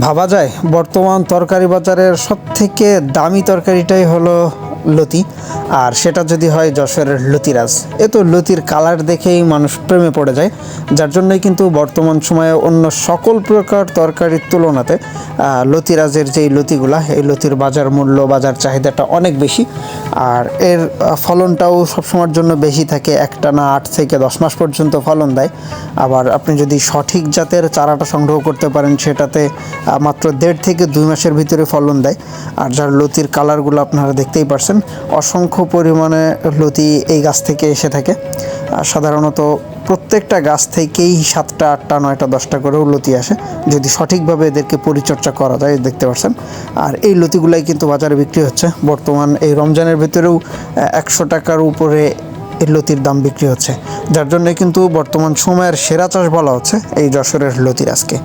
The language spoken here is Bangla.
ভাবা যায়, বর্তমান তরকারি বাজারের সবথেকে দামি তরকারিটাই হলো লতি। আর সেটা যদি হয় যশোরের লতিরাজ। এ তো লতির কালার দেখেই মানুষ প্রেমে পড়ে যায়। যার জন্যই কিন্তু বর্তমান সময়ে অন্য সকল প্রকার তরকারির তুলনাতে লতিরাজের যেই লতিগুলা, এই লতির বাজার মূল্য, বাজার চাহিদাটা অনেক বেশি। আর এর ফলনটাও সবসময়ের জন্য বেশি থাকে একটা না আট থেকে দশ মাস পর্যন্ত ফলন দেয়। আবার আপনি যদি সঠিক জাতের চারাটা সংগ্রহ করতে পারেন, সেটাতে মাত্র দেড় থেকে দুই মাসের ভিতরে ফলন দেয়। আর যার লতির কালারগুলো আপনারা দেখতেই পারছেন, অসংখ্য পরিমাণে লতি এই গাছ থেকে এসে থাকে। সাধারণত প্রত্যেকটা গাছ থেকেই সাতটা, আটটা, নয়টা, দশটা করে লতি আসে। যদি সঠিকভাবে এদেরকে পরিচর্যা করা যায়, দেখতে পাচ্ছেন আর এই লতিগুলাই কিন্তু বাজারে বিক্রি হচ্ছে। বর্তমান এই রমজানের ভিতরেও একশো টাকার উপরে এই লতির দাম বিক্রি হচ্ছে। যার জন্য কিন্তু বর্তমান সময়ের সেরা চাষ বলা হচ্ছে এই যশোরের লতির আজকে।